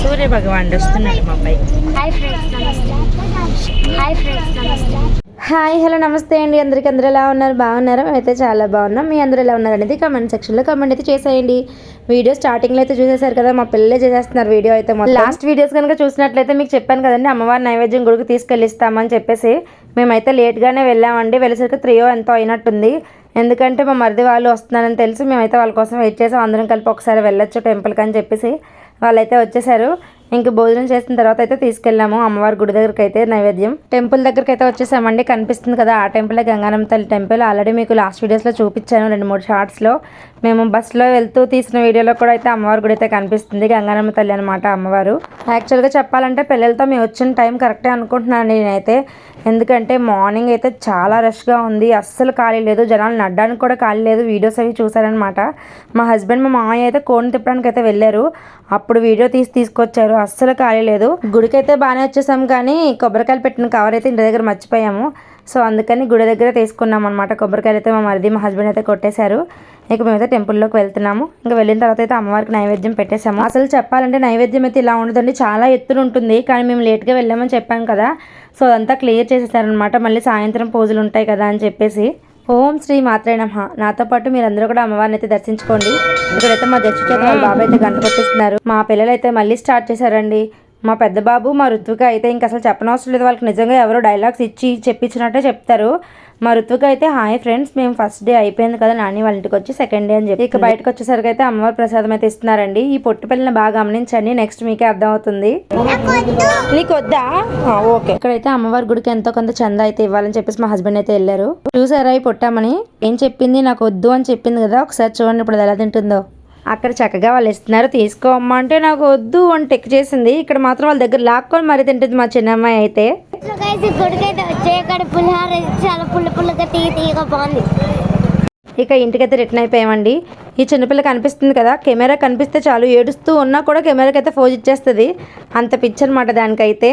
సూర్య భగవాన్ వస్తున్నాడు మా పై హాయ్ ఫ్రెండ్స్ నమస్తే. హాయ్ ఫ్రెండ్స్ నమస్తే. హాయ్ హలో నమస్తే అండి. అందరికీ అందరూ ఎలా ఉన్నారు? బాగున్నారా? మేమైతే చాలా బాగున్నాం. మీ అందరూ ఎలా ఉన్నారు అనేది కమెంట్ సెక్షన్లో కమెంట్ అయితే చేసేయండి. వీడియో స్టార్టింగ్లో అయితే చూసేశారు కదా మా పిల్లలే చేసేస్తున్నారు వీడియో అయితే మొత్తం. లాస్ట్ వీడియోస్ కనుక చూసినట్లయితే మీకు చెప్పాను కదండి అమ్మవారి నైవేద్యం గుడికి తీసుకెళ్ళిస్తామని చెప్పేసి మేమైతే లేట్గానే వెళ్ళామండి. వెళ్ళేసరికి త్రీ ఎంతో అయినట్టుంది. ఎందుకంటే మా మరిది వాళ్ళు వస్తున్నారని తెలిసి. మేమైతే వాళ్ళ కోసం వెయిట్ చేసాం. అందరం కలిపి ఒకసారి వెళ్ళొచ్చు టెంపుల్కి అని చెప్పేసి వాళ్ళైతే వచ్చేసారు. ఇంక భోజనం చేసిన తర్వాత అయితే తీసుకెళ్ళాము. అమ్మవారి గుడి దగ్గరికి అయితే నైవేద్యం. టెంపుల్ దగ్గరికి అయితే వచ్చేసామండి. కనిపిస్తుంది కదా ఆ టెంపుల్ గంగానమ్మ తల్లి టెంపుల్. ఆల్రెడీ మీకు లాస్ట్ వీడియోస్లో చూపించాను. రెండు మూడు షార్ట్స్లో మేము బస్సులో వెళ్తూ తీసిన వీడియోలో కూడా అయితే అమ్మవారి గుడి అయితే కనిపిస్తుంది. గంగానమ్మ తల్లి అనమాట అమ్మవారు. యాక్చువల్గా చెప్పాలంటే పిల్లలతో మేము వచ్చిన టైం కరెక్టే అనుకుంటున్నాను నేనైతే. ఎందుకంటే మార్నింగ్ అయితే చాలా రష్గా ఉంది. అస్సలు ఖాళీ లేదు. జనాలు నడ్డానికి కూడా ఖాళీ లేదు. వీడియోస్ అవి చూసారనమాట మా హస్బెండ్ మా మామయ్య అయితే కోడిని తిప్పడానికి అయితే వెళ్ళారు. అప్పుడు వీడియో తీసి తీసుకొచ్చారు. అస్సలు ఖాళీ లేదు. గుడికి అయితే బాగానే వచ్చేసాం కానీ కొబ్బరికాయలు పెట్టిన కవర్ అయితే ఇంటి దగ్గర మర్చిపోయాము. సో అందుకని గుడి దగ్గర తీసుకున్నాం అనమాట కొబ్బరికాయలు అయితే మా మరిది మా హస్బెండ్ అయితే కొట్టేశారు. ఇక మేమైతే టెంపుల్లోకి వెళ్తున్నాము. ఇంకా వెళ్ళిన తర్వాత అయితే అమ్మవారికి నైవేద్యం పెట్టేశాము. అసలు చెప్పాలంటే నైవేద్యం అయితే ఇలా ఉండదండి. చాలా ఎత్తున ఉంటుంది. కానీ మేము లేట్గా వెళ్ళామని చెప్పాం కదా. సో అదంతా క్లియర్ చేసేసారనమాట మళ్ళీ సాయంత్రం పూజలు ఉంటాయి కదా అని చెప్పేసి. ఓం శ్రీ మాత్రే నమః. నాతో పాటు మీరందరూ కూడా అమ్మవారిని అయితే దర్శించుకోండి. ఇక్కడైతే మా జడ్జి చేత వాళ్ళ బాబు అయితే గంట కొట్టిస్తున్నారు. మా పిల్లలు అయితే మళ్ళీ స్టార్ట్ చేశారండి. మా పెద్ద బాబు మా ఋత్విక అయితే ఇంక అసలు చెప్పనవసరం లేదు. వాళ్ళకి నిజంగా ఎవరో డైలాగ్స్ ఇచ్చి చెప్పించినట్టే చెప్తారు. మా ఋత్విక అయితే హాయ్ ఫ్రెండ్స్ మేము ఫస్ట్ డే అయిపోయింది కదా నాని వాళ్ళ ఇంటికి వచ్చి సెకండ్ డే అని చెప్పి ఇక బయటకు వచ్చేసరికి అయితే అమ్మవారి ప్రసాదం అయితే ఇస్తున్నారండి. ఈ పొట్టు పిల్లని బాగా గమనించండి నెక్స్ట్ మీకే అర్థమవుతుంది. నీకు వద్దా? ఓకే. ఇక్కడైతే అమ్మవారి గుడికి ఎంతో కొంత చందా అయితే ఇవ్వాలని చెప్పేసి మా హస్బెండ్ అయితే వెళ్ళారు. చూసారా ఈ పొట్టామని ఏం చెప్పింది? నాకు వద్దు అని చెప్పింది కదా. ఒకసారి చూడండి ఇప్పుడు ఎలా తింటుందో. అక్కడ చక్కగా వాళ్ళు ఇస్తున్నారు తీసుకోమ్మా అంటే నాకు వద్దు అని టెక్ చేసింది. ఇక్కడ మాత్రం వాళ్ళ దగ్గర లాక్కొని మరీ తింటుంది మా చిన్నమ్మాయి అయితే. ఇక ఇంటికైతే రిటర్న్ అయిపోయామండి. ఈ చిన్నపిల్ల కనిపిస్తుంది కదా కెమెరా కనిపిస్తే చాలు ఏడుస్తూ ఉన్నా కూడా కెమెరాకి అయితే ఫోజ్ ఇచ్చేస్తుంది. అంత పిచ్చి అనమాట దానికైతే.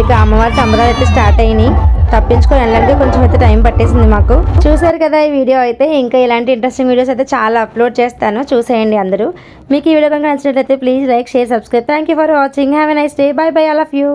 ఇక అమ్మవారి సంబరాలు అయితే స్టార్ట్ అయినాయి. తప్పించుకొని వెళ్ళడానికి కొంచెం అయితే టైం పట్టేసింది మాకు. చూసారు కదా ఈ వీడియో అయితే ఇంకా ఇలాంటి ఇంట్రెస్టింగ్ వీడియోస్ అయితే చాలా అప్లోడ్ చేస్తాను. చూసేయండి అందరూ. మీకు ఈ వీడియో కనుక నచ్చినట్లయితే please like share subscribe thank you for watching have a nice day bye bye all of you